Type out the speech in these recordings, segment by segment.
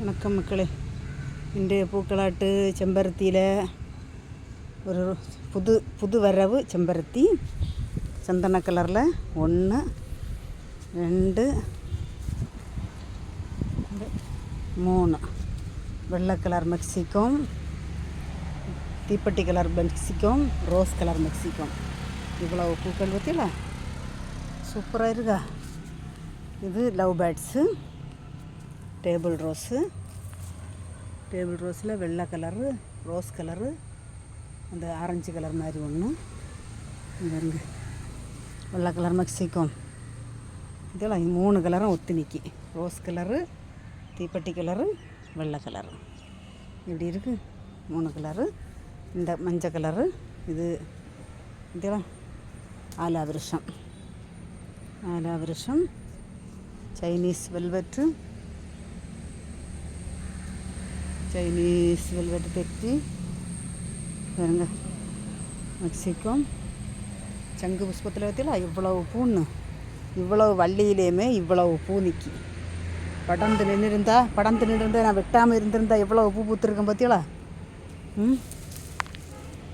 வணக்கம் மக்களே. இன்றைய பூக்களாட்டு செம்பருத்தியில் ஒரு புது புது வரவு செம்பருத்தி. சந்தன கலரில் ஒன்று ரெண்டு மூணு. வெள்ளை கலர் மெக்சிகம் தீப்பெட்டி கலர் மெக்சிகம் ரோஸ் கலர் மெக்சிகம். இவ்வளோ பூக்கள் பற்றியில சூப்பராக இருக்கா? இது love birds. Table rose. Table ரோஸில் வெள்ளை கலரு ரோஸ் கலரு அந்த ஆரஞ்சு கலர் மாதிரி ஒன்று பாருங்க. வெள்ளை கலர் மெக்சிகம். இதெல்லாம் மூணு கலரும் ஒத்து நிற்கி ரோஸ் கலரு தீப்பெட்டி கலரு வெள்ளை கலரு. இப்படி இருக்குது மூணு கலரு. இந்த மஞ்சள் கலரு. இது இதெல்லாம் ஆலா விருஷம் ஆலா விருஷம் சைனீஸ் வெல்வெட்டு. சைனீஸ் வெல்வெட் பெட்டி பாருங்க. மெக்சிகம் சங்கு புஷ்பத்தில் பற்றில இவ்வளவு பூன்னு. இவ்வளவு வள்ளியிலேயுமே இவ்வளவு பூ நிற்கி படந்து நின்றுருந்தா படந்து நின்றுருந்தா நான் வெட்டாமல் இருந்திருந்தா எவ்வளவு பூ பூத்துருக்கேன் பார்த்தீங்களா ம்?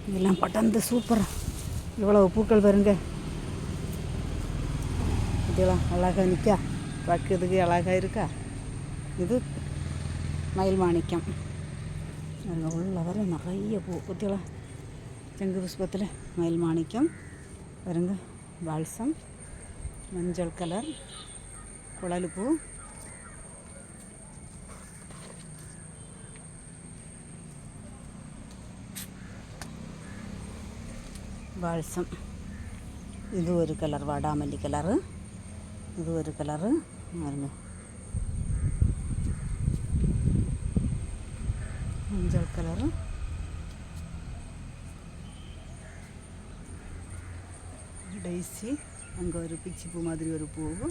இதெல்லாம் படந்து சூப்பராக இவ்வளவு பூக்கள் பாருங்க. இதெல்லாம் அழகாக நிற்கா பார்க்கறதுக்கு அழகாக இருக்கா? இது மயில் மாணிக்கம் அங்கே உள்ள வர நிறைய பூ பற்றியெல்லாம் செங்கு புஷ்பத்தில் மயில் மாணிக்கம் பாருங்க பால்சம் மஞ்சள் கலர் குழல் பூ பால்சம் இது ஒரு கலர் வாடாமல்லி கலரு இது ஒரு கலரு பாருங்க மஞ்சள் கலரு டெய்ஸி அங்கே ஒரு பிச்சி பூ மாதிரி ஒரு பூவு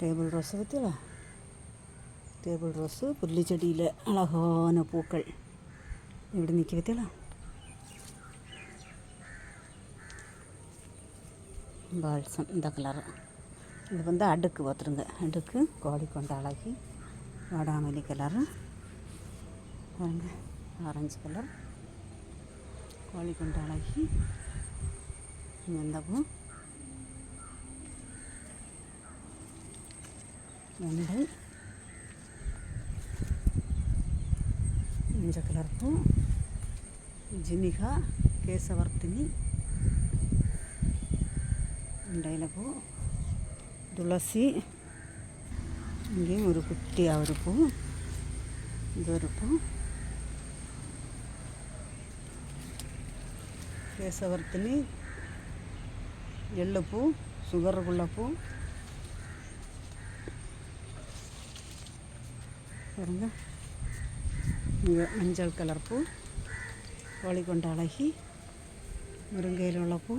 டேபிள் ரோஸ் பற்றியா டேபிள் ரோஸு புல்லி செடியில் அழகான பூக்கள் இப்படி நிற்க பற்றியா பால்சம் இந்த கலரு இது வந்து அடுக்கு ஒத்துருங்க. அடுக்கு கோழி கொண்டு அழகி வாடாமல்லி கலரு பாருங்க ஆரஞ்சு கலர் கோழி கொண்டு அழகி இந்த பூ வெண்டை மஞ்சள் கலர் பூ ஜினிகா கேசவர்த்தினி வெண்டையில பூ. துளசி இங்கேயும் ஒரு குட்டி அவருப்பூ இது ஒரு பூ கேசவர்த்தினி எள்ளுப்பூ சுகருக்குள்ள பூ பாருங்க. இங்கே மஞ்சள் கலர் பூ கோழிக்கொண்ட அழகி முருங்கையில் உள்ள பூ.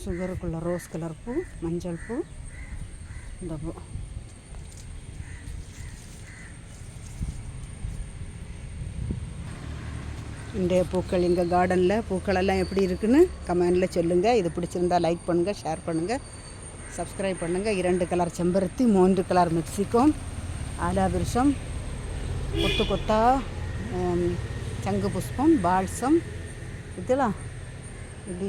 சுகருக்குள்ள ரோஸ் கலர் பூ மஞ்சள் பூ இந்த பூ. இன்றைய பூக்கள் எங்கள் கார்டனில் பூக்களெல்லாம் எப்படி இருக்குன்னு கமெண்டில் சொல்லுங்கள் இது பிடிச்சிருந்தா லைக் பண்ணுங்கள் ஷேர் பண்ணுங்கள் சப்ஸ்கிரைப் பண்ணுங்கள் இரண்டு கலர் செம்பருத்தி மூன்று கலர் மெக்சிகோம் ஆலாபிருஷம் கொத்து கொத்தா சங்கு புஷ்பம் பால்சம் இதெல்லாம். இப்படி